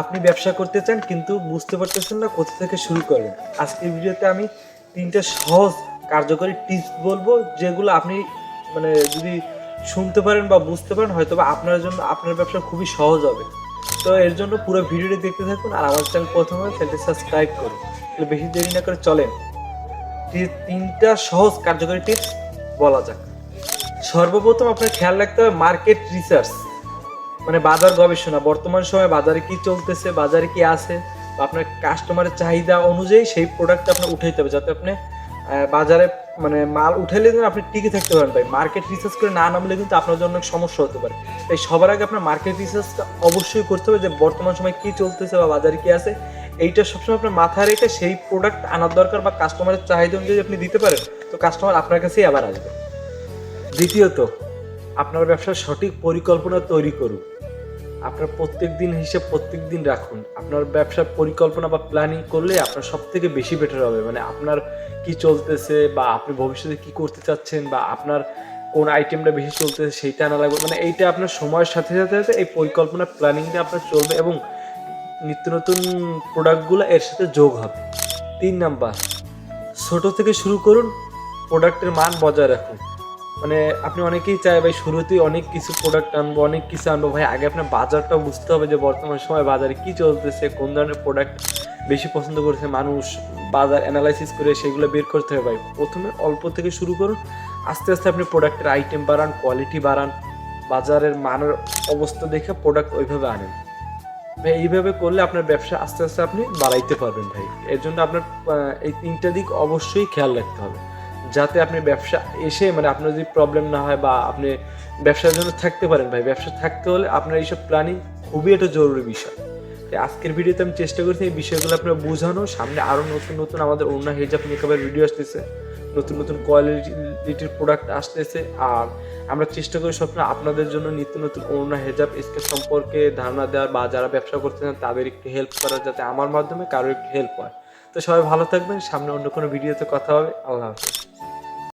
আপনি ব্যবসা করতে চান, কিন্তু বুঝতে পারতেছেন না কোথা থেকে শুরু করবেন আজকের ভিডিওতে আমি তিনটা সহজ কার্যকরী টিপস বলব, যেগুলো আপনি মানে যদি শুনতে পারেন বা বুঝতে পারেন হয়তো বা আপনার জন্য আপনার ব্যবসা খুবই সহজ হবে। তো এর জন্য পুরো ভিডিওটি দেখতে থাকুন আর আমার চ্যানেল প্রথমে চ্যানেলটি সাবস্ক্রাইব করুন। তাহলে বেশি দেরি না করে চলেন। তিনটা সহজ কার্যকরী টিপস বলা যাক। সর্বপ্রথম আপনার খেয়াল রাখতে হবে মার্কেট রিসার্চ। মানে বাজার গবেষণা, বর্তমান সময়ে বাজারে কি চলতেছে, বাজারে কি আছে আপনার কাস্টমারের চাহিদা অনুযায়ী সেই প্রোডাক্ট আপনার উঠাইতে হবে, যাতে আপনি বাজারে মানে মাল উঠাইলে যেন আপনি টিকে থাকতে পারেন ভাই। মার্কেট রিসার্চ করে না নামলে কিন্তু আপনার জন্য অনেক সমস্যা হতে পারে। তাই সবার আগে আপনার মার্কেট রিসার্চটা অবশ্যই করতে হবে যে বর্তমান সময় কি চলতেছে বা বাজারে কি আছে। এইটা সবসময় আপনার মাথায় রেখে সেই প্রোডাক্ট আনার দরকার বা কাস্টমারের চাহিদা অনুযায়ী আপনি দিতে পারেন, তো কাস্টমার আপনার কাছেই আবার আসবে। দ্বিতীয়ত আপনার ব্যবসার সঠিক পরিকল্পনা তৈরি করুন। আপনার প্রত্যেক দিন হিসেব প্রত্যেক দিন রাখুন। আপনার ব্যবসার পরিকল্পনা বা প্ল্যানিং করলে আপনার সব থেকে বেশি বেটার হবে। মানে আপনার কি চলতেছে বা আপনি ভবিষ্যতে কি করতে চাচ্ছেন বা আপনার কোন আইটেমটা বেশি চলতেছে সেইটা আনা লাগবে। মানে এইটা আপনার সময়ের সাথে সাথে সাথে এই পরিকল্পনা প্ল্যানিংটা আপনার চলবে এবং নিত্য নতুন প্রোডাক্টগুলো এর সাথে যোগ হবে। তিন নাম্বার, ছোট থেকে শুরু করুন প্রোডাক্টের মান বজায় রাখুন। মানে আপনি অনেকেই চায়, ভাই, শুরুতেই অনেক কিছু প্রোডাক্ট আনব, অনেক কিছু আনব। ভাই, আগে আপনার বাজারটা বুঝতে হবে যে বর্তমান সময় বাজারে কি চলতেছে, কোন ধরনের প্রোডাক্ট বেশি পছন্দ করছে মানুষ, বাজার অ্যানালাইসিস করে সেগুলো বের করতে হবে। ভাই, প্রথমে অল্প থেকে শুরু করুন, আস্তে আস্তে আপনি প্রোডাক্টের আইটেম বাড়ান কোয়ালিটি বাড়ান, বাজারের মানের অবস্থা দেখে প্রোডাক্ট ওইভাবে আনেন। ভাই, এইভাবে করলে আপনার ব্যবসা আস্তে আস্তে আপনি বাড়াইতে পারবেন, ভাই। এর জন্য আপনার এই তিনটা দিক অবশ্যই খেয়াল রাখতে হবে। যাতে আপনি ব্যবসা এসে মানে আপনার যদি প্রবলেম না হয় বা আপনি ব্যবসার জন্য থাকতে পারেন ভাই, ব্যবসা থাকতে হলে আপনার এইসব প্ল্যানিং খুবই একটা জরুরি বিষয়। তাই আজকের ভিডিওতে আমি চেষ্টা করছি এই বিষয়গুলো আপনার বোঝানো সামনে আরও নতুন নতুন আমাদের অন্য হেজাব মেকআপের ভিডিও আসতেছে। নতুন নতুন কোয়ালিটির প্রোডাক্ট আসতেছে। আর আমরা চেষ্টা করি সবসময় আপনাদের জন্য নিত্য নতুন অন্য হেজাব স্কেপ সম্পর্কে ধারণা দেওয়ার বা যারা ব্যবসা করতে চান তাদের একটু হেল্প করার যাতে আমার মাধ্যমে কারও একটু হেল্প হয়। তো সবাই ভালো থাকবেন, সামনে অন্য কোনো ভিডিওতে কথা হবে। আল্লাহ হাফিজ।